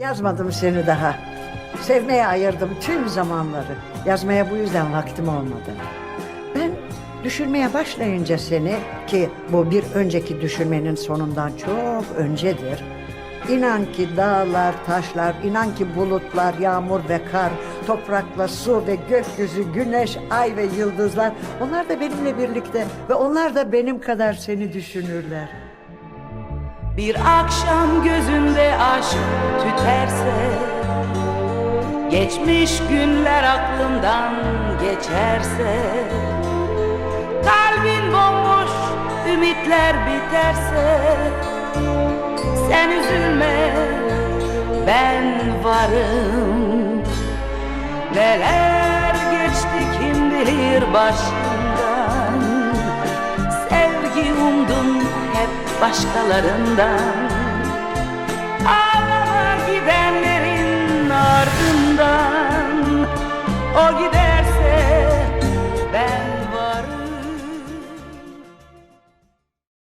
Yazmadım seni daha. Sevmeye ayırdım tüm zamanları. Yazmaya bu yüzden vaktim olmadı. Ben düşünmeye başlayınca seni ki bu bir önceki düşünmenin sonundan çok öncedir. İnan ki dağlar, taşlar, inan ki bulutlar, yağmur ve kar, toprakla su ve gökyüzü, güneş, ay ve yıldızlar onlar da benimle birlikte ve onlar da benim kadar seni düşünürler. Bir akşam gözünde aşk tüterse Geçmiş günler aklımdan geçerse Kalbin bomboş ümitler biterse Sen üzülme ben varım. Neler geçti kim bilir başından Sevgi umdum hep başkalarından O giderse